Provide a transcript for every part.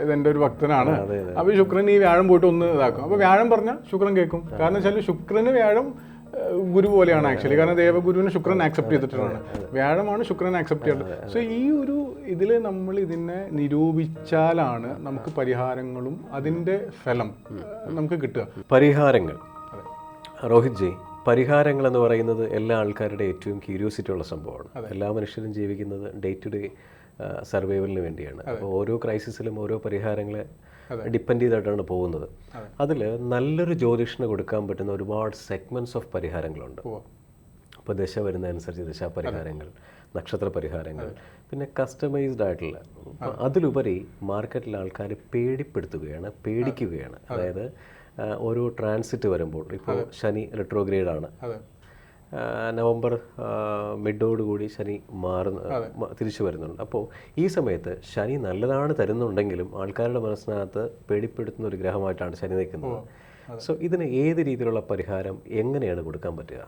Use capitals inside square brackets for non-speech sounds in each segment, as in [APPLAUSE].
ഇതെന്റെ ഒരു ഭക്തനാണ്. അതെ, അതെ. അപ്പൊ ശുക്രൻ ഈ വ്യാഴം പോയിട്ട് ഒന്ന് ഇതാക്കും. അപ്പൊ വ്യാഴം പറഞ്ഞാൽ ശുക്രൻ കേൾക്കും. കാരണം വെച്ചാൽ ശുക്രന് വ്യാഴം ഗുരു പോലെയാണ് ആക്ച്വലി കാരണം ദേവഗുരുവിനെ ശുക്രൻ ആക്സെപ്റ്റ് ചെയ്തിട്ടാണ് വ്യാഴമാണ് ശുക്രൻ ആക്സെപ്റ്റ് ചെയ്യുന്നത് സോ ഈ ഒരു ഇതിൽ നമ്മൾ ഇതിനെ നിരൂപിച്ചാലാണ് നമുക്ക് പരിഹാരങ്ങളും അതിന്റെ ഫലം നമുക്ക് കിട്ടുക. പരിഹാരങ്ങൾ. രോഹിത് ജി പരിഹാരങ്ങൾ എന്ന് പറയുന്നത് എല്ലാ ആൾക്കാരുടെ ഏറ്റവും ക്യൂരിയോസിറ്റി ഉള്ള സംഭവമാണ്. എല്ലാ മനുഷ്യരും ജീവിക്കുന്നത് ഡേ ടു ഡേ സർവൈവലിന് വേണ്ടിയാണ്. അപ്പോൾ ഓരോ ക്രൈസിസിലും ഓരോ പരിഹാരങ്ങളെ ഡിപ്പെൻഡ് ചെയ്തിട്ടാണ് പോകുന്നത്. അതിൽ നല്ലൊരു ജ്യോതിഷന് കൊടുക്കാൻ പറ്റുന്ന ഒരുപാട് സെഗ്മെന്റ്സ് ഓഫ് പരിഹാരങ്ങളുണ്ട്. ഇപ്പോൾ ദശ വരുന്നതനുസരിച്ച് ദശാപരിഹാരങ്ങൾ നക്ഷത്ര പരിഹാരങ്ങൾ പിന്നെ കസ്റ്റമൈസ്ഡ് ആയിട്ടുള്ള. അതിലുപരി മാർക്കറ്റിലെ ആൾക്കാർ പേടിപ്പെടുത്തുകയാണ് പേടിക്കുകയാണ്. അതായത് ഓരോ ട്രാൻസിറ്റ് വരുമ്പോൾ ഇപ്പോൾ ശനി റിട്രോഗ്രേഡാണ് നവംബർ മിഡോടുകൂടി ശനി മാറുന്ന തിരിച്ചു വരുന്നുണ്ട്. അപ്പോൾ ഈ സമയത്ത് ശനി നല്ലതാണ് തരുന്നുണ്ടെങ്കിലും ആൾക്കാരുടെ മനസ്സിനകത്ത് പേടിപ്പെടുത്തുന്ന ഒരു ഗ്രഹമായിട്ടാണ് ശനി നിൽക്കുന്നത്. സോ ഇതിന് ഏത് രീതിയിലുള്ള പരിഹാരം എങ്ങനെയാണ് കൊടുക്കാൻ പറ്റുക?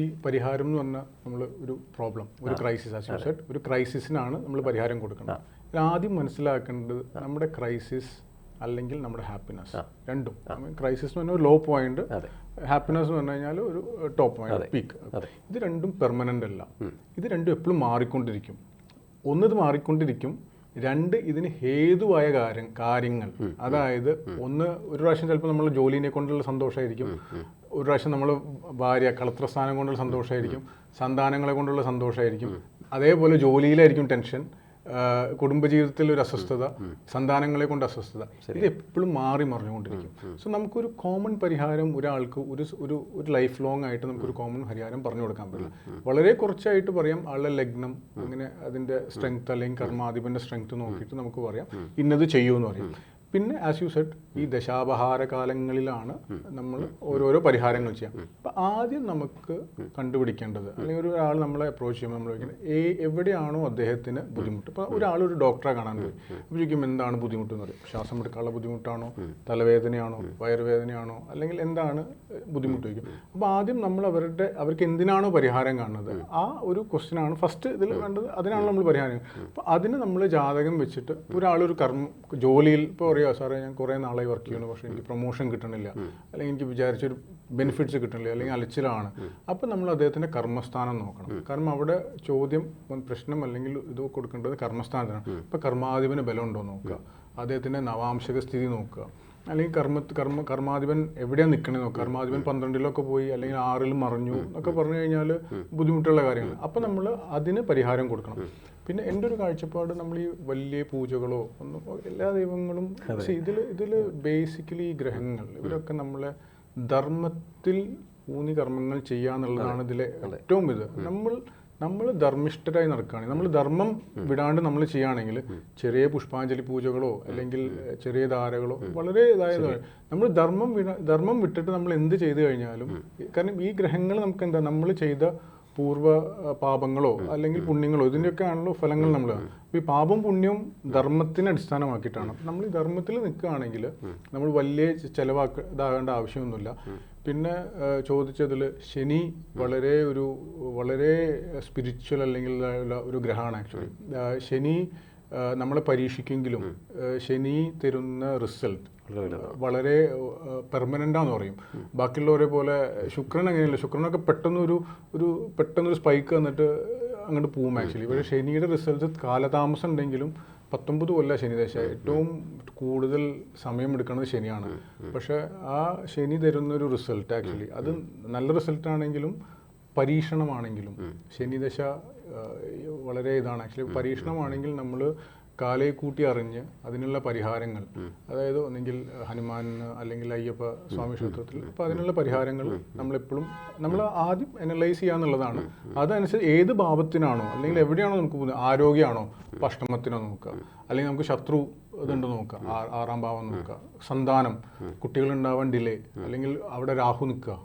ഈ പരിഹാരം എന്ന് പറഞ്ഞാൽ നമ്മൾ ഒരു പ്രോബ്ലം ഒരു ക്രൈസിസ് ആസ് യു സെഡ് ഒരു ക്രൈസിസിനാണ് നമ്മൾ പരിഹാരം കൊടുക്കുന്നത്. ആദ്യം മനസ്സിലാക്കേണ്ടത് നമ്മുടെ ക്രൈസിസ് അല്ലെങ്കിൽ നമ്മുടെ ഹാപ്പിനെസ് രണ്ടും. ക്രൈസിസ് എന്ന് പറഞ്ഞാൽ ഒരു ലോ പോയിന്റ്. ഹാപ്പിനെസ് എന്ന് പറഞ്ഞു കഴിഞ്ഞാൽ ഒരു ടോപ്പ് പോയിന്റ് പീക്ക് ഇത് രണ്ടും പെർമനന്റ് അല്ല. ഇത് രണ്ടും എപ്പോഴും മാറിക്കൊണ്ടിരിക്കും. ഒന്ന് ഇത് മാറിക്കൊണ്ടിരിക്കും രണ്ട് ഇതിന് ഹേതുവായ കാര്യം കാര്യങ്ങൾ. അതായത് ഒന്ന് ഒരു പ്രാവശ്യം ചിലപ്പോൾ നമ്മൾ ജോലിനെ കൊണ്ടുള്ള സന്തോഷമായിരിക്കും ഒരു പ്രാവശ്യം നമ്മൾ ഭാര്യ കളത്രസ്ഥാനം കൊണ്ടുള്ള സന്തോഷമായിരിക്കും സന്താനങ്ങളെ കൊണ്ടുള്ള സന്തോഷമായിരിക്കും അതേപോലെ ജോലിയിലായിരിക്കും ടെൻഷൻ കുടുംബജീവിതത്തിൽ ഒരു അസ്വസ്ഥത സന്താനങ്ങളെ കൊണ്ട് അസ്വസ്ഥത ഇത് എപ്പോഴും മാറി മറിഞ്ഞുകൊണ്ടിരിക്കും. സോ നമുക്കൊരു കോമൺ പരിഹാരം ഒരാൾക്ക് ഒരു ഒരു ഒരു ലൈഫ് ലോങ് ആയിട്ട് നമുക്കൊരു കോമൺ പരിഹാരം പറഞ്ഞു കൊടുക്കാൻ പറ്റില്ല. വളരെ കുറച്ചായിട്ട് പറയാം ആളുടെ ലഗ്നം അങ്ങനെ അതിന്റെ സ്ട്രെങ്ത് അല്ലെങ്കിൽ കർമാധിപന്റെ സ്ട്രെങ്ത് നോക്കിയിട്ട് നമുക്ക് പറയാം. ഇന്നത് ചെയ്യുമെന്ന് പറയും. പിന്നെ ആസ് യു സെഡ് ഈ ദശാപഹാര കാലങ്ങളിലാണ് നമ്മൾ ഓരോരോ പരിഹാരങ്ങൾ ചെയ്യാം. അപ്പൊ ആദ്യം നമുക്ക് കണ്ടുപിടിക്കേണ്ടത് അല്ലെങ്കിൽ ഒരു ഒരാൾ നമ്മളെ അപ്രോച്ച് ചെയ്യുമ്പോൾ നമ്മൾ ചോദിക്കുന്നത് ഏ എവിടെയാണോ അദ്ദേഹത്തിന് ബുദ്ധിമുട്ട്? ഇപ്പോൾ ഒരാൾ ഒരു ഡോക്ടറെ കാണാൻ പോയി അപ്പോൾ ചോദിക്കും എന്താണ് ബുദ്ധിമുട്ട് എന്ന് പറയും? ശ്വാസം എടുക്കാനുള്ള ബുദ്ധിമുട്ടാണോ? തലവേദനയാണോ? വയറുവേദനയാണോ? അല്ലെങ്കിൽ എന്താണ് ബുദ്ധിമുട്ട് ചോദിക്കും. അപ്പോൾ ആദ്യം നമ്മൾ അവരുടെ അവർക്ക് എന്തിനാണോ പരിഹാരം കാണുന്നത് ആ ഒരു ക്വസ്റ്റ്യൻ ആണ് ഫസ്റ്റ് ഇതിൽ വേണ്ടത്. അതിനാണ് നമ്മൾ പരിഹാരം. അപ്പോൾ അതിന് നമ്മൾ ജാതകം വെച്ചിട്ട് ഒരാളൊരു കർമ്മ ജോലിയിൽ ഇപ്പോൾ പറയുക സാറേ ഞാൻ കുറേ നാളായി വർക്ക് ചെയ്യുന്നു പക്ഷേ എനിക്ക് പ്രൊമോഷൻ കിട്ടണില്ല. അല്ലെങ്കിൽ എനിക്ക് വിചാരിച്ചൊരു ബെനിഫിറ്റ്സ് കിട്ടണില്ല അല്ലെങ്കിൽ അലച്ചിലാണ്. അപ്പം നമ്മൾ അദ്ദേഹത്തിന്റെ കർമ്മസ്ഥാനം നോക്കണം. കാരണം അവിടെ ചോദ്യം പ്രശ്നം അല്ലെങ്കിൽ ഇത് കൊടുക്കേണ്ടത് കർമ്മസ്ഥാനത്തിനാണ്. ഇപ്പം കർമാധിപന് ബലമുണ്ടോ ഉണ്ടോ നോക്കുക. അദ്ദേഹത്തിന്റെ നവാംശക സ്ഥിതി നോക്കുക. അല്ലെങ്കിൽ കർമ്മ കർമ്മ കർമാധിപൻ എവിടെയാണ് നിൽക്കണേ നോക്കാം കർമാധിപൻ പന്ത്രണ്ടിലൊക്കെ പോയി അല്ലെങ്കിൽ ആറിൽ മറിഞ്ഞു എന്നൊക്കെ പറഞ്ഞു കഴിഞ്ഞാൽ ബുദ്ധിമുട്ടുള്ള കാര്യങ്ങൾ അപ്പം നമ്മൾ അതിന് പരിഹാരം കൊടുക്കണം. പിന്നെ എന്റെ ഒരു കാഴ്ചപ്പാട് നമ്മൾ ഈ വലിയ പൂജകളോ ഒന്നും എല്ലാ ദൈവങ്ങളും പക്ഷേ ഇതിൽ ഇതിൽ ബേസിക്കലി ഈ ഗ്രഹങ്ങൾ ഇവരൊക്കെ നമ്മളെ ധർമ്മത്തിൽ ഊന്നി കർമ്മങ്ങൾ ചെയ്യുക എന്നുള്ളതാണ് ഇതിലെ ഏറ്റവും ഇത്. നമ്മൾ നമ്മൾ ധർമ്മിഷ്ഠരായി നടക്കുകയാണെങ്കിൽ നമ്മൾ ധർമ്മം വിടാണ്ട് നമ്മൾ ചെയ്യുകയാണെങ്കിൽ ചെറിയ പുഷ്പാഞ്ജലി പൂജകളോ അല്ലെങ്കിൽ ചെറിയ ധാരകളോ വളരെ ഇതായത് നമ്മൾ ധർമ്മം ധർമ്മം വിട്ടിട്ട് നമ്മൾ എന്ത് ചെയ്തു കഴിഞ്ഞാലും കാരണം ഈ ഗ്രഹങ്ങൾ നമുക്ക് എന്താ നമ്മൾ ചെയ്ത പൂർവ പാപങ്ങളോ അല്ലെങ്കിൽ പുണ്യങ്ങളോ ഇതിന്റെയൊക്കെ ആണല്ലോ ഫലങ്ങൾ നമ്മൾ അപ്പോൾ ഈ പാപം പുണ്യവും ധർമ്മത്തിനെ അടിസ്ഥാനമാക്കിയിട്ടാണ്. നമ്മൾ ഈ ധർമ്മത്തിൽ നിൽക്കുകയാണെങ്കിൽ നമ്മൾ വലിയ ചിലവാക്ക ഇതാകേണ്ട ആവശ്യമൊന്നുമില്ല. പിന്നെ ചോദിച്ചതിൽ ശനി വളരെ ഒരു വളരെ സ്പിരിച്വൽ അല്ലെങ്കിൽ ഒരു ഗ്രഹമാണ് ആക്ച്വലി ശനി നമ്മളെ പരീക്ഷിക്കുമെങ്കിലും ശനി തരുന്ന റിസൾട്ട് വളരെ പെർമനന്റ് ആണെന്ന് പറയും. ബാക്കിയുള്ളവരെ പോലെ ശുക്രൻ അങ്ങനെയല്ല. ശുക്രനൊക്കെ പെട്ടെന്നൊരു ഒരു പെട്ടെന്നൊരു സ്പൈക്ക് വന്നിട്ട് അങ്ങോട്ട് പോവും ആക്ച്വലി പക്ഷേ ശനിയുടെ റിസൾട്ട് കാലതാമസം ഉണ്ടെങ്കിലും പത്തൊമ്പത് കൊല്ല ശനിദശ ഏറ്റവും കൂടുതൽ സമയമെടുക്കുന്നത് ശനിയാണ്. പക്ഷെ ആ ശനി തരുന്ന ഒരു റിസൾട്ട് ആക്ച്വലി അത് നല്ല റിസൾട്ട് ആണെങ്കിലും പരീക്ഷണമാണെങ്കിലും ശനിദശ വളരെ ഇതാണ്. ആക്ച്വലി പരീക്ഷണമാണെങ്കിൽ നമ്മൾ കാലയെ കൂട്ടി അറിഞ്ഞ് അതിനുള്ള പരിഹാരങ്ങൾ അതായത് ഒന്നെങ്കിൽ ഹനുമാൻ അല്ലെങ്കിൽ അയ്യപ്പ സ്വാമി ക്ഷേത്രത്തിൽ അപ്പോൾ അതിനുള്ള പരിഹാരങ്ങൾ നമ്മളെപ്പോഴും നമ്മൾ ആദ്യം അനലൈസ് ചെയ്യുക എന്നുള്ളതാണ്. അതനുസരിച്ച് ഏത് ഭാവത്തിനാണോ അല്ലെങ്കിൽ എവിടെയാണോ നമുക്ക് പോകുന്നത് ആരോഗ്യമാണോ ഭക്ഷണത്തിനോ നോക്കുക അല്ലെങ്കിൽ നമുക്ക് ശത്രു ഇതുണ്ട് നോക്കുക ആറാം ഭാവം നോക്കുക സന്താനം കുട്ടികൾ ഉണ്ടാവാൻ ഡിലേ അല്ലെങ്കിൽ അവിടെ രാഹു നിൽക്കുക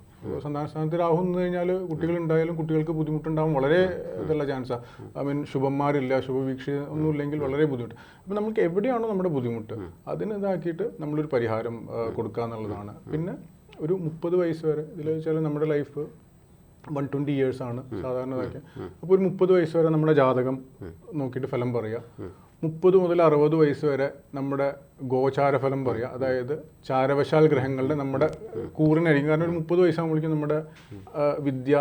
സന്താന സ്ഥാനത്ത് രാഹു നിന്ന് കഴിഞ്ഞാൽ കുട്ടികൾ ഉണ്ടായാലും കുട്ടികൾക്ക് ബുദ്ധിമുട്ടുണ്ടാവും. വളരെ ഇതുള്ള ചാൻസാണ് ഐ മീൻ ശുഭന്മാരില്ല ശുഭവീക്ഷ ഒന്നും ഇല്ലെങ്കിൽ വളരെ ബുദ്ധിമുട്ട്. അപ്പം നമുക്ക് എവിടെയാണോ നമ്മുടെ ബുദ്ധിമുട്ട് അതിന് ഇതാക്കിയിട്ട് നമ്മളൊരു പരിഹാരം കൊടുക്കുക എന്നുള്ളതാണ്. പിന്നെ ഒരു മുപ്പത് വയസ്സ് വരെ ഇതിൽ വെച്ചാൽ നമ്മുടെ ലൈഫ് വൺ ട്വന്റി ഇയേഴ്സ് ആണ് സാധാരണ ഇതൊക്കെ അപ്പോൾ ഒരു മുപ്പത് വയസ്സ് വരെ നമ്മുടെ ജാതകം നോക്കിയിട്ട് ഫലം പറയുക മുപ്പത് മുതൽ അറുപത് വയസ്സ് വരെ നമ്മുടെ ഗോചാരഫലം പറയുക അതായത് ചാരവശാൽ ഗ്രഹങ്ങളുടെ നമ്മുടെ കൂറിനായിരിക്കും കാരണം ഒരു മുപ്പത് വയസ്സാകുമ്പോഴേക്കും നമ്മുടെ വിദ്യ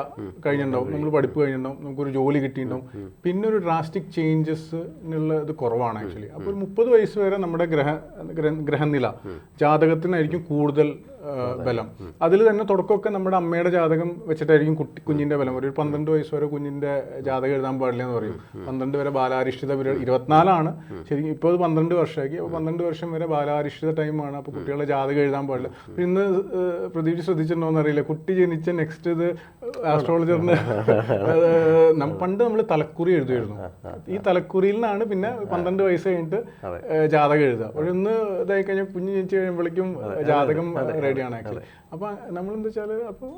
കഴിഞ്ഞിട്ടുണ്ടാവും. നമ്മൾ പഠിപ്പ് കഴിഞ്ഞിട്ടുണ്ടാവും. നമുക്കൊരു ജോലി കിട്ടിയിട്ടുണ്ടാവും. പിന്നെ ഒരു ഡ്രാസ്റ്റിക് ചേഞ്ചസ് എന്നുള്ള ഇത് കുറവാണ് ആക്ച്വലി അപ്പോൾ ഒരു മുപ്പത് വയസ്സ് വരെ നമ്മുടെ ഗ്രഹ ഗ്രഹ- ഗ്രഹനില ജാതകത്തിനായിരിക്കും കൂടുതൽ ബലം. അതിൽ തന്നെ തുടക്കമൊക്കെ നമ്മുടെ അമ്മയുടെ ജാതകം വെച്ചിട്ടായിരിക്കും കുട്ടി കുഞ്ഞിന്റെ ബലം. ഒരു പന്ത്രണ്ട് വയസ്സ് വരെ കുഞ്ഞിന്റെ ജാതകം എഴുതാൻ പാടില്ല എന്ന് പറയും. പന്ത്രണ്ട് വരെ ബാലാരിഷ്ഠിത പീരീഡ് ഇരുപത്തിനാലാണ്. ശരിക്കും ഇപ്പോൾ അത് പന്ത്രണ്ട് വർഷമാക്കി. അപ്പോൾ പന്ത്രണ്ട് വർഷം വരെ ബാലാരിഷ്ഠിത ടൈമാണ് അപ്പോൾ കുട്ടികളുടെ ജാതകം എഴുതാൻ പാടില്ല. പിന്നെ ഇന്ന് പ്രതീക്ഷ ശ്രദ്ധിച്ചിട്ടുണ്ടോ എന്നറിയില്ല കുട്ടി ജനിച്ച നെക്സ്റ്റ് ഇത് ആസ്ട്രോളജറിന് പണ്ട് നമ്മൾ തലക്കുറി എഴുതുമായിരുന്നു. ഈ തലക്കുറിയിൽ നിന്നാണ് പിന്നെ പന്ത്രണ്ട് വയസ്സ് കഴിഞ്ഞിട്ട് ജാതകം എഴുതുക. ഒരു ഇന്ന് ഇതായി കഴിഞ്ഞാൽ കുഞ്ഞ് ജനിച്ചു കഴിയുമ്പോഴേക്കും ജാതകം റെഡിയാണ് ആക്ച്വലി അപ്പോൾ നമ്മളെന്താ വെച്ചാൽ അപ്പോൾ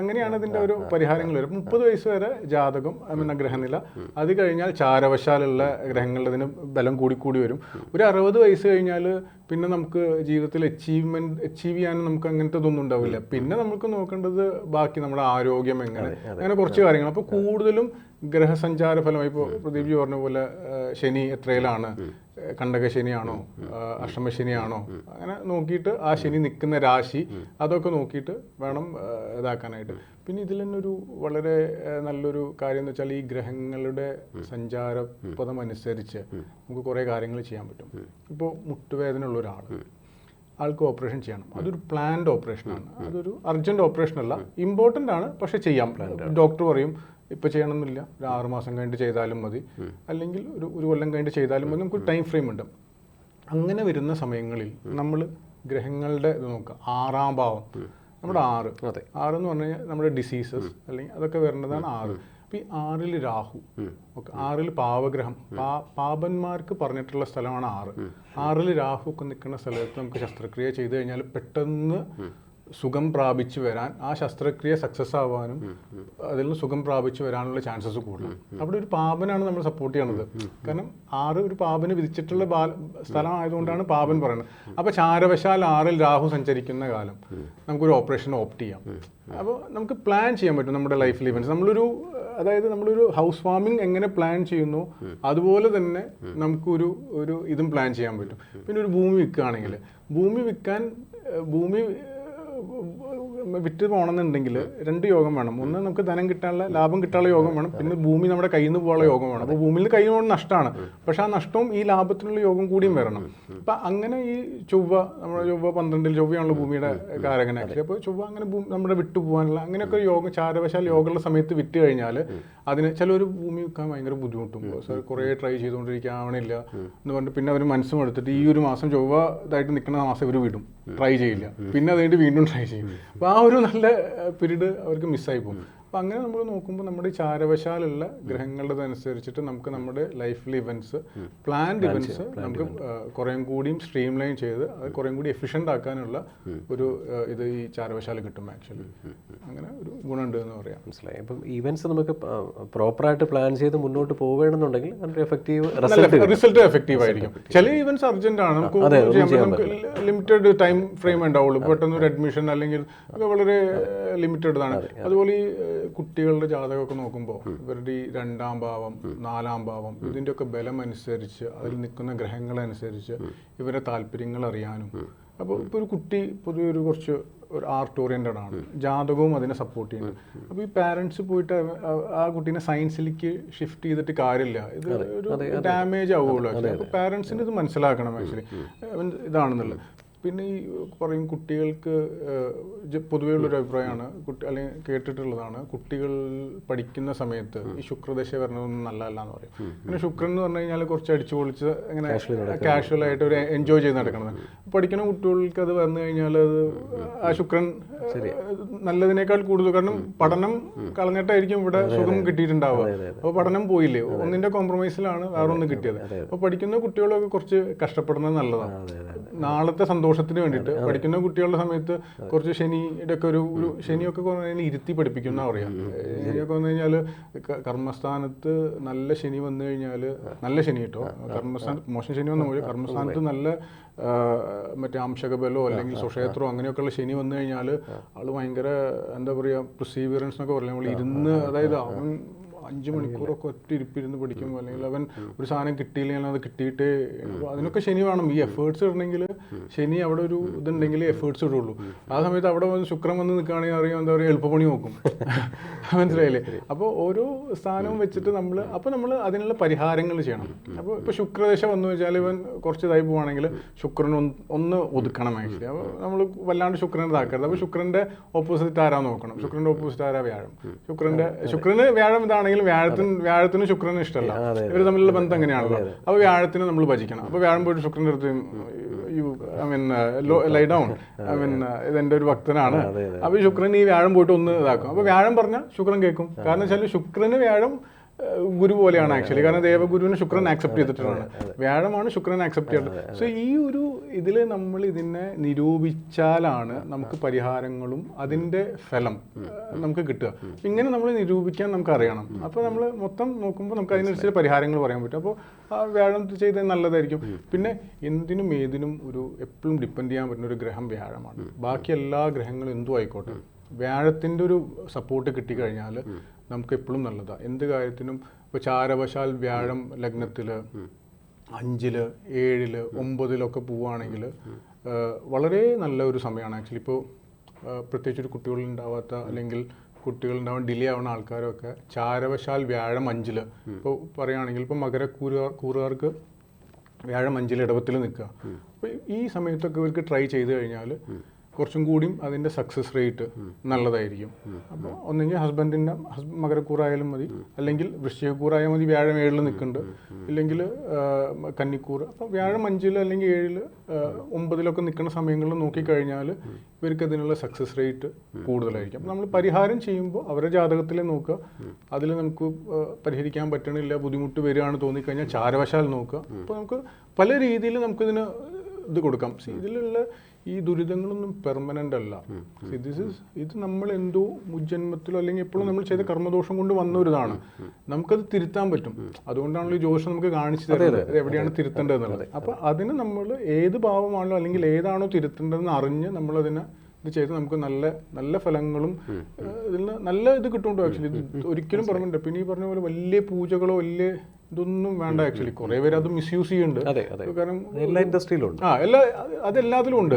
അങ്ങനെയാണ് ഇതിന്റെ ഒരു പരിഹാരങ്ങൾ വരും മുപ്പത് വയസ്സ് വരെ ജാതകം എന്ന ഗ്രഹനില. അത് കഴിഞ്ഞാൽ ചാരവശാലുള്ള ഗ്രഹങ്ങളുടെ ഇതിന് ബലം കൂടിക്കൂടി കൂടി വരും. ഒരു അറുപത് വയസ്സ് കഴിഞ്ഞാൽ പിന്നെ നമുക്ക് ജീവിതത്തിൽ അച്ചീവ്മെന്റ് അച്ചീവ് ചെയ്യാനും നമുക്ക് അങ്ങനത്തെ ഇതൊന്നും ഉണ്ടാവില്ല. പിന്നെ നമുക്ക് നോക്കേണ്ടത് ബാക്കി നമ്മുടെ ആരോഗ്യം എങ്ങനെ അങ്ങനെ കുറച്ച് കാര്യങ്ങൾ. അപ്പോൾ കൂടുതലും ഗ്രഹസഞ്ചാര ഫലമായി ഇപ്പോൾ പ്രദീപ് ജി പറഞ്ഞ പോലെ ശനി എത്രയിലാണ്? കണ്ടക ശനിയാണോ? അഷ്ടമ ശനിയാണോ? അങ്ങനെ നോക്കിയിട്ട് ആ ശനി നിൽക്കുന്ന രാശി അതൊക്കെ നോക്കിയിട്ട് വേണം ഇതാക്കാനായിട്ട്. പിന്നെ ഇതിൽ തന്നെ ഒരു വളരെ നല്ലൊരു കാര്യം എന്ന് വെച്ചാൽ ഈ ഗ്രഹങ്ങളുടെ സഞ്ചാരപഥം അനുസരിച്ച് നമുക്ക് കുറേ കാര്യങ്ങൾ ചെയ്യാൻ പറ്റും. ഇപ്പോൾ മുട്ടുവേദന ഉള്ള ഒരാൾ ആൾക്ക് ഓപ്പറേഷൻ ചെയ്യണം. അതൊരു പ്ലാൻഡ് ഓപ്പറേഷൻ ആണ് അതൊരു അർജന്റ് ഓപ്പറേഷൻ അല്ല ഇമ്പോർട്ടന്റ് ആണ് പക്ഷെ ചെയ്യാം. ഡോക്ടർ പറയും ഇപ്പൊ ചെയ്യണമെന്നില്ല ഒരു ആറ് മാസം കഴിഞ്ഞിട്ട് ചെയ്താലും മതി. അല്ലെങ്കിൽ ഒരു ഒരു കൊല്ലം കഴിഞ്ഞിട്ട് ചെയ്താലും മതി. നമുക്ക് ടൈം ഫ്രെയിം ഉണ്ട്. അങ്ങനെ വരുന്ന സമയങ്ങളിൽ നമ്മൾ ഗ്രഹങ്ങളുടെ ഇത് നോക്കുക. ആറാം ഭാവം. നമ്മുടെ ആറ്. അതെ. ആറ് എന്ന് പറഞ്ഞു കഴിഞ്ഞാൽ നമ്മുടെ ഡിസീസസ് അല്ലെങ്കിൽ അതൊക്കെ വരേണ്ടതാണ് ആറ്. അപ്പം ഈ ആറിൽ രാഹു. ഓക്കെ. ആറിൽ പാവഗ്രഹം. പാ പാപന്മാർക്ക് പറഞ്ഞിട്ടുള്ള സ്ഥലമാണ് ആറ്. ആറിൽ രാഹു ഒക്കെ നിൽക്കുന്ന സ്ഥലത്ത് നമുക്ക് ശസ്ത്രക്രിയ ചെയ്തു കഴിഞ്ഞാൽ പെട്ടെന്ന് സുഖം പ്രാപിച്ചു വരാൻ ആ ശസ്ത്രക്രിയ സക്സസ് ആവാനും അതിൽ നിന്ന് സുഖം പ്രാപിച്ചു വരാനുള്ള ചാൻസസ് കൂടുതൽ. അവിടെ ഒരു പാപനാണ് നമ്മൾ സപ്പോർട്ട് ചെയ്യണത്. കാരണം ആറ് ഒരു പാപന് വിധിച്ചിട്ടുള്ള ബാല സ്ഥലം ആയതുകൊണ്ടാണ് പാപൻ പറയുന്നത്. അപ്പൊ ചാരവശാൽ ആറിൽ രാഹു സഞ്ചരിക്കുന്ന കാലം നമുക്കൊരു ഓപ്പറേഷൻ ഓപ്റ്റ് ചെയ്യാം. അപ്പോൾ നമുക്ക് പ്ലാൻ ചെയ്യാൻ പറ്റും നമ്മുടെ ലൈഫിൽ ഇവൻസ് നമ്മളൊരു അതായത് നമ്മളൊരു ഹൗസ് വാമിംഗ് എങ്ങനെ പ്ലാൻ ചെയ്യുന്നു അതുപോലെ തന്നെ നമുക്കൊരു ഒരു ഇതും പ്ലാൻ ചെയ്യാൻ പറ്റും. പിന്നെ ഒരു ഭൂമി വിൽക്കുകയാണെങ്കിൽ ഭൂമി വിൽക്കാൻ ഭൂമി വിറ്റ് പോകണമെന്നുണ്ടെങ്കിൽ രണ്ട് യോഗം വേണം. ഒന്ന് നമുക്ക് ധനം കിട്ടാനുള്ള ലാഭം കിട്ടാനുള്ള യോഗം വേണം. പിന്നെ ഭൂമി നമ്മുടെ കയ്യിൽ നിന്ന് പോകാനുള്ള യോഗം വേണം. അപ്പോൾ ഭൂമിയിൽ നിന്ന് കയ്യിൽ നിന്ന് പോകുന്ന നഷ്ടമാണ്. പക്ഷേ ആ നഷ്ടവും ഈ ലാഭത്തിനുള്ള യോഗം കൂടിയും വരണം. അപ്പം അങ്ങനെ ഈ ചൊവ്വ നമ്മുടെ ചൊവ്വ പന്ത്രണ്ടിൽ ചൊവ്വയാണല്ലോ ഭൂമിയുടെ കാരകൻ ആക്ച്വലി അപ്പോൾ ചൊവ്വ അങ്ങനെ നമ്മുടെ വിട്ടു പോകാനുള്ള അങ്ങനെയൊക്കെ യോഗം ചാരവശാൽ യോഗമുള്ള സമയത്ത് വിറ്റ് കഴിഞ്ഞാൽ അതിന് ചിലർ ഭൂമി വിൽക്കാൻ ഭയങ്കര ബുദ്ധിമുട്ടും. സാർ കുറേ ട്രൈ ചെയ്തുകൊണ്ടിരിക്കാവണില്ല എന്ന് പറഞ്ഞിട്ട് പിന്നെ അവർ മനസ്സും എടുത്തിട്ട് ഈ ഒരു മാസം ചൊവ്വ ഇതായിട്ട് നിൽക്കുന്ന മാസം ഇവർ വിടും. ട്രൈ ചെയ്യില്ല. പിന്നെ അതുകൊണ്ട് വീണ്ടും ട്രൈ ചെയ്യും അപ്പോൾ ആ ഒരു നല്ല പീരീഡ് അവർക്ക് മിസ്സായി പോകും. അപ്പം അങ്ങനെ നമ്മൾ നോക്കുമ്പോൾ നമ്മുടെ ഈ ചാരവശാലുള്ള ഗ്രഹങ്ങളുടെ അനുസരിച്ചിട്ട് നമുക്ക് നമ്മുടെ ലൈഫിലെ ഇവന്റ്സ് പ്ലാൻഡ് ഇവന്റ്സ് നമുക്ക് കുറേം കൂടിയും സ്ട്രീം ലൈൻ ചെയ്ത് അത് കുറേയും കൂടി എഫിഷ്യന്റ് ആക്കാനുള്ള ഒരു ഇത് ഈ ചാരവശാല കിട്ടും ആക്ച്വലി. അങ്ങനെ ഒരു ഗുണമുണ്ട് എന്ന് പറയാം. മനസ്സിലായി. അപ്പം ഇവൻസ് നമുക്ക് പ്രോപ്പറായിട്ട് പ്ലാൻ ചെയ്ത് മുന്നോട്ട് പോവുകയാണെന്നുണ്ടെങ്കിൽ അതിന്റെ എഫക്റ്റീവ് റിസൾട്ട് എഫക്റ്റീവ് ആയിരിക്കും ചില ഇവൻസ് അർജന്റ് ആണ്. നമുക്ക് ലിമിറ്റഡ് ടൈം ഫ്രെയിം ഉണ്ടാവുള്ളൂ. പെട്ടെന്ന് ഒരു അഡ്മിഷൻ അല്ലെങ്കിൽ അത് വളരെ ലിമിറ്റഡ് ആണ് അതുപോലെ ഈ കുട്ടികളുടെ ജാതകമൊക്കെ നോക്കുമ്പോൾ ഇവരുടെ ഈ രണ്ടാം ഭാവം നാലാം ഭാവം ഇതിന്റെയൊക്കെ ബലം അനുസരിച്ച് അതിൽ നിൽക്കുന്ന ഗ്രഹങ്ങളനുസരിച്ച് ഇവരെ താല്പര്യങ്ങൾ അറിയാനും. അപ്പോൾ ഇപ്പോൾ ഒരു കുട്ടി പൊതുവെ ഒരു കുറച്ച് ഒരു ആർട്ട് ഓറിയന്റഡ് ആണ്. ജാതകവും അതിനെ സപ്പോർട്ട് ചെയ്യുന്നു. അപ്പോൾ ഈ പാരൻസ് പോയിട്ട് ആ- കുട്ടീനെ സയൻസിലേക്ക് ഷിഫ്റ്റ് ചെയ്തിട്ട് കാര്യമില്ല. ഇത് ഒരു ഡാമേജ് ആവുകയുള്ളൂ അപ്പോൾ പാരൻസിന് ഇത് മനസ്സിലാക്കണം ആക്ച്വലി ഇതാണെന്നുള്ളത്. പിന്നെ ഈ പറയും കുട്ടികൾക്ക് പൊതുവേ ഉള്ളൊരു പൊതുവെയുള്ളൊരു അഭിപ്രായമാണ്. കുട്ടി അല്ലെങ്കിൽ കേട്ടിട്ടുള്ളതാണ്. കുട്ടികൾ പഠിക്കുന്ന സമയത്ത് ഈ ശുക്രദശ വരണതൊന്നും നല്ലതല്ല എന്ന് പറയും പിന്നെ ശുക്രൻ എന്ന് പറഞ്ഞു കഴിഞ്ഞാൽ കുറച്ച് അടിച്ചു പൊളിച്ച് അങ്ങനെ കാഷ്വൽ ആയിട്ട് ഒരു എൻജോയ് ചെയ്ത് നടക്കണത്. പഠിക്കുന്ന കുട്ടികൾക്ക് അത് വന്നു കഴിഞ്ഞാൽ അത് ആ ശുക്രൻ നല്ലതിനേക്കാൾ കൂടുതൽ. കാരണം പഠനം കളഞ്ഞിട്ടായിരിക്കും ഇവിടെ സുഖം കിട്ടിയിട്ടുണ്ടാവുക. അപ്പോൾ പഠനം പോയില്ലേ? ഒന്നിന്റെ കോംപ്രമൈസിലാണ് വേറൊന്ന് കിട്ടിയത്. അപ്പോൾ പഠിക്കുന്ന കുട്ടികളൊക്കെ കുറച്ച് കഷ്ടപ്പെടുന്നത് നല്ലതാണ്. നാളത്തെ സന്തോഷത്തിന് വേണ്ടിയിട്ട് പഠിക്കുന്ന കുട്ടികളുടെ സമയത്ത് കുറച്ച് ശനിയുടെ ഒക്കെ ഒരു ഒരു ശനിയൊക്കെ കഴിഞ്ഞാൽ ഇരുത്തി പഠിപ്പിക്കും എന്നാ പറയാം. ശനിയൊക്കെ വന്നു കഴിഞ്ഞാൽ കർമ്മസ്ഥാനത്ത് നല്ല ശനി വന്നു കഴിഞ്ഞാൽ നല്ല ശനി കേട്ടോ. കർമ്മസ്ഥാനത്ത് മോശം ശനി വന്നു പോയി കർമ്മസ്ഥാനത്ത് നല്ല മറ്റേ അംശകബലോ അല്ലെങ്കിൽ സുക്ഷേത്രമോ അങ്ങനെയൊക്കെയുള്ള ശനി വന്നു കഴിഞ്ഞാൽ ആൾ ഭയങ്കര എന്താ പറയുക പ്രൊസീവിയറൻസ് എന്നൊക്കെ പറയില്ല നമ്മൾ ഇരുന്ന് അതായത് അവൻ അഞ്ച് മണിക്കൂറൊക്കെ ഒറ്റ ഇരിപ്പിരുന്ന് പഠിക്കുമ്പോൾ അല്ലെങ്കിൽ അവൻ ഒരു സാധനം കിട്ടിയില്ലെങ്കിൽ അത് കിട്ടിയിട്ട് അതിനൊക്കെ ശനി വേണം. ഈ എഫേർട്സ് ഇടണമെങ്കിൽ ശനി അവിടെ ഒരു ഇതുണ്ടെങ്കിൽ എഫേർട്സ് ഇടുള്ളൂ. ആ സമയത്ത് അവിടെ വന്ന് ശുക്രൻ വന്ന് നിൽക്കുകയാണെങ്കിൽ അറിയാം എന്താ പറയുക എളുപ്പപ്പണി നോക്കും. [LAUGHS] മനസ്സിലായില്ലേ? അപ്പോൾ ഓരോ സ്ഥാനവും വെച്ചിട്ട് നമ്മൾ അപ്പോൾ നമ്മൾ അതിനുള്ള പരിഹാരങ്ങൾ ചെയ്യണം. അപ്പോൾ ഇപ്പോൾ ശുക്രദേശം വന്നു വെച്ചാൽ ഇവൻ കുറച്ച് ഇതായി പോവുകയാണെങ്കിൽ ശുക്രൻ ഒന്ന് ഒന്ന് ഒതുക്കണം ആക്ച്വലി അപ്പോൾ നമ്മൾ വല്ലാണ്ട് ശുക്രനെ ഇതാക്കരുത്. അപ്പോൾ ശുക്രന്റെ ഓപ്പോസിറ്റ് ആരാ നോക്കണം? ശുക്രന്റെ ഓപ്പോസിറ്റ് ആരാ വ്യാഴം? ശുക്രന്റെ ശുക്രന് വ്യാഴം ഇതാണെങ്കിലും വ്യാഴത്തിന് വ്യാഴത്തിന് ശുക്രന് ഇഷ്ടമല്ല. ഇവർ തമ്മിലുള്ള ബന്ധം എങ്ങനെയാണല്ലോ അപ്പോൾ വ്യാഴത്തിന് നമ്മൾ ഭജിക്കണം. അപ്പോൾ വ്യാഴം പോയിട്ട് ശുക്രന്റെ അടുത്ത് you I mean lie down I mean ഇതെന്റെ ഒരു ഭക്തനാണ്. അപ്പോൾ ഈ ശുക്രൻ ഈ വ്യാഴം പോയിട്ട് ഒന്ന് ഇതാക്കും. അപ്പോൾ വ്യാഴം പറഞ്ഞാൽ ശുക്രൻ കേൾക്കും കാരണം വെച്ചാൽ ശുക്രന് വ്യാഴം ഗുരു പോലെയാണ് ആക്ച്വലി കാരണം ദേവഗുരുവിനെ ശുക്രൻ ആക്സെപ്റ്റ് ചെയ്തിട്ടാണ് വ്യാഴമാണ് ശുക്രൻ ആക്സെപ്റ്റ് ചെയ്തത് സോ ഈ ഒരു ഇതിൽ നമ്മൾ ഇതിനെ നിരൂപിച്ചാലാണ് നമുക്ക് പരിഹാരങ്ങളും അതിന്റെ ഫലം നമുക്ക് കിട്ടുക. ഇങ്ങനെ നമ്മൾ നിരൂപിക്കാൻ നമുക്ക് അറിയണം അപ്പോൾ നമ്മൾ മൊത്തം നോക്കുമ്പോൾ നമുക്ക് അതിനനുസരിച്ച് പരിഹാരങ്ങൾ പറയാൻ പറ്റും. അപ്പോൾ ആ വ്യാഴം ചെയ്തത് നല്ലതായിരിക്കും. പിന്നെ എന്തിനും ഏതിനും ഒരു എപ്പോഴും ഡിപ്പെൻഡ് ചെയ്യാൻ പറ്റുന്ന ഒരു ഗ്രഹം വ്യാഴമാണ്. ബാക്കി എല്ലാ ഗ്രഹങ്ങളും എന്തും ആയിക്കോട്ടെ. വ്യാഴത്തിന്റെ ഒരു സപ്പോർട്ട് കിട്ടിക്കഴിഞ്ഞാൽ നമുക്ക് എപ്പോഴും നല്ലതാണ് എന്ത് കാര്യത്തിനും ഇപ്പോൾ ചാരവശാൽ വ്യാഴം ലഗ്നത്തിൽ അഞ്ചിൽ ഏഴിൽ ഒമ്പതിലൊക്കെ പോവുകയാണെങ്കിൽ വളരെ നല്ല ഒരു സമയമാണ് ആക്ച്വലി ഇപ്പോൾ പ്രത്യേകിച്ച് ഒരു കുട്ടികളുണ്ടാവാത്ത അല്ലെങ്കിൽ കുട്ടികളുണ്ടാവാൻ ഡിലേ ആവുന്ന ആൾക്കാരൊക്കെ ചാരവശാൽ വ്യാഴം അഞ്ചിൽ. ഇപ്പോൾ പറയുകയാണെങ്കിൽ ഇപ്പോൾ മകര കൂറുകാർ കൂറുകാർക്ക് വ്യാഴം അഞ്ചിൽ ഇടവത്തിൽ നിൽക്കുക. അപ്പോൾ ഈ സമയത്തൊക്കെ ഇവർക്ക് ട്രൈ ചെയ്ത് കഴിഞ്ഞാൽ കുറച്ചും കൂടിയും അതിന്റെ സക്സസ് റേറ്റ് നല്ലതായിരിക്കും. അപ്പോൾ ഒന്നെങ്കിൽ ഹസ്ബൻഡിന്റെ ഹസ് മകരക്കൂറായാലും മതി. അല്ലെങ്കിൽ വൃശ്ചികക്കൂറായാൽ മതി വ്യാഴം ഏഴിൽ നിൽക്കുന്നുണ്ട്. ഇല്ലെങ്കിൽ കന്നിക്കൂർ അപ്പോൾ വ്യാഴം അഞ്ചിൽ അല്ലെങ്കിൽ ഏഴിൽ ഒമ്പതിലൊക്കെ നിൽക്കുന്ന സമയങ്ങളിൽ നോക്കിക്കഴിഞ്ഞാൽ ഇവർക്ക് അതിനുള്ള സക്സസ് റേറ്റ് കൂടുതലായിരിക്കും. നമ്മൾ പരിഹാരം ചെയ്യുമ്പോൾ അവരുടെ ജാതകത്തിൽ നോക്കുക. അതിൽ നമുക്ക് പരിഹരിക്കാൻ പറ്റണില്ല ബുദ്ധിമുട്ട് വരികയാണ് തോന്നിക്കഴിഞ്ഞാൽ ചാരവശാൽ നോക്കുക. അപ്പോൾ നമുക്ക് പല രീതിയിൽ നമുക്കിതിന് ഇത് കൊടുക്കാം. ഇതിലുള്ള ഈ ദുരിതങ്ങളൊന്നും പെർമനന്റ് അല്ല. ദിസ് ഇസ് ഇത് നമ്മൾ എന്തോ മുജ്ജന്മത്തിലോ അല്ലെങ്കിൽ എപ്പോഴും നമ്മൾ ചെയ്ത കർമ്മദോഷം കൊണ്ട് വന്ന ഒരു ഇതാണ് നമുക്കത് തിരുത്താൻ പറ്റും. അതുകൊണ്ടാണല്ലോ ഈ ജോഷം നമുക്ക് കാണിച്ചു തരുന്നത്. എവിടെയാണ് തിരുത്തേണ്ടത് എന്നുള്ളത്. അപ്പൊ അതിന് നമ്മൾ ഏത് ഭാവമാണോ അല്ലെങ്കിൽ ഏതാണോ തിരുത്തേണ്ടതെന്ന് അറിഞ്ഞ് നമ്മളതിനെ ഇത് ചെയ്ത് നമുക്ക് നല്ല നല്ല ഫലങ്ങളും ഇതിൽ നല്ല ഇത് കിട്ടുന്നുണ്ടോ ആക്ച്വലി ഇത് ഒരിക്കലും പറഞ്ഞിട്ടുണ്ട് പിന്നെ ഈ പറഞ്ഞ പോലെ വലിയ പൂജകളോ വലിയ ഇതൊന്നും വേണ്ട ആക്ച്വലി കുറെ പേര് അത് മിസ്യൂസ് ചെയ്യുന്നുണ്ട്. കാരണം എല്ലാ ഇൻഡസ്ട്രിയിലും ആ എല്ലാ അതെല്ലാത്തിലും ഉണ്ട്.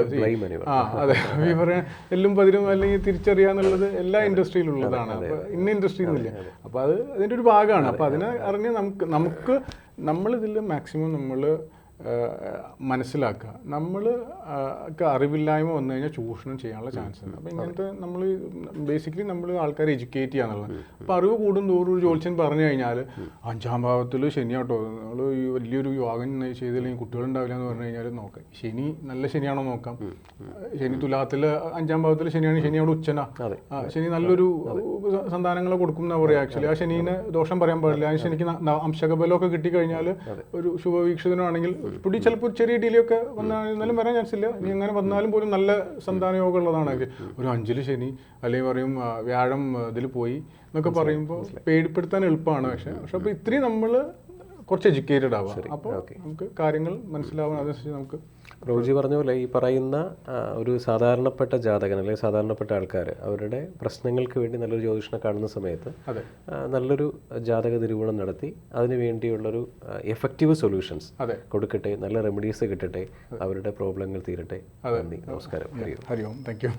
ആ അതെ. ഈ പറയാൻ എല്ലും പതിരും അല്ലെങ്കിൽ തിരിച്ചറിയാന്നുള്ളത് എല്ലാ ഇൻഡസ്ട്രിയിലും ഉള്ളതാണ് അപ്പൊ ഇന്ന ഇൻഡസ്ട്രിയിൽ നിന്നില്ല അപ്പൊ അത് അതിന്റെ ഒരു ഭാഗമാണ്. അപ്പൊ അതിനെ അറിഞ്ഞ് നമുക്ക് നമുക്ക് നമ്മളിതിൽ മാക്സിമം നമ്മൾ മനസ്സിലാക്കുക. നമ്മൾ അറിവില്ലായ്മ വന്നു കഴിഞ്ഞാൽ ചൂഷണം ചെയ്യാനുള്ള ചാൻസ് ഉണ്ട്. അപ്പോൾ ഇങ്ങനത്തെ നമ്മൾ ബേസിക്കലി നമ്മൾ ആൾക്കാരെ എഡ്യൂക്കേറ്റ് ചെയ്യാന്നുള്ളത് അപ്പോൾ അറിവ് കൂടും തോറും ഒരു ജോത്സ്യൻ പറഞ്ഞു കഴിഞ്ഞാൽ അഞ്ചാം ഭാവത്തിൽ ശനിയാട്ടോ നമ്മൾ ഈ വലിയൊരു യോഗം ചെയ്തില്ലെങ്കിൽ കുട്ടികളുണ്ടാവില്ല എന്ന് പറഞ്ഞു കഴിഞ്ഞാൽ നോക്കാം. ശനി നല്ല ശനിയാണോ നോക്കാം. ശനി തുലാത്തിൽ അഞ്ചാം ഭാവത്തിൽ ശനിയാണ് ശനി അവിടെ ഉച്ചനാ. ശനി നല്ലൊരു സന്താനങ്ങളെ കൊടുക്കും എന്നാ പറയുക ആക്ച്വലി ആ ശനീനെ ദോഷം പറയാൻ പാടില്ല. ആ ശനിക്ക് അംശകബലമൊക്കെ കിട്ടിക്കഴിഞ്ഞാൽ ഒരു ശുഭവീക്ഷിതനാണെങ്കിൽ പുടി ചിലപ്പോൾ ചെറിയ ഡീലൊക്കെ വന്നാലും വരാൻ ചാൻസ് ഇല്ല. ഇനി അങ്ങനെ വന്നാലും പോലും നല്ല സന്താനയോഗം ഉള്ളതാണ് ഒരു അഞ്ചിൽ ശനി അല്ലെങ്കിൽ പറയും വ്യാഴം ഇതിൽ പോയി എന്നൊക്കെ പറയുമ്പോൾ പേടിപ്പെടുത്താൻ എളുപ്പമാണ്. പക്ഷെ പക്ഷെ അപ്പോൾ ഇത്രയും നമ്മൾ കുറച്ച് എഡ്യൂക്കേറ്റഡ് ആവുക അപ്പോൾ നമുക്ക് കാര്യങ്ങൾ മനസ്സിലാവാൻ അതനുസരിച്ച് നമുക്ക് റോജി പറഞ്ഞ പോലെ ഈ പറയുന്ന ഒരു സാധാരണപ്പെട്ട ജാതകൻ അല്ലെങ്കിൽ സാധാരണപ്പെട്ട ആൾക്കാർ അവരുടെ പ്രശ്നങ്ങൾക്ക് വേണ്ടി നല്ലൊരു ജ്യോതിഷനെ കാണുന്ന സമയത്ത് നല്ലൊരു ജാതക നിരൂപണം നടത്തി അതിന് വേണ്ടിയുള്ളൊരു എഫക്റ്റീവ് സൊല്യൂഷൻസ് കൊടുക്കട്ടെ നല്ല റെമഡീസ് കിട്ടട്ടെ അവരുടെ പ്രോബ്ലങ്ങൾ തീരട്ടെ. നന്ദി. നമസ്കാരം. ഹരി ഓം താങ്ക് യു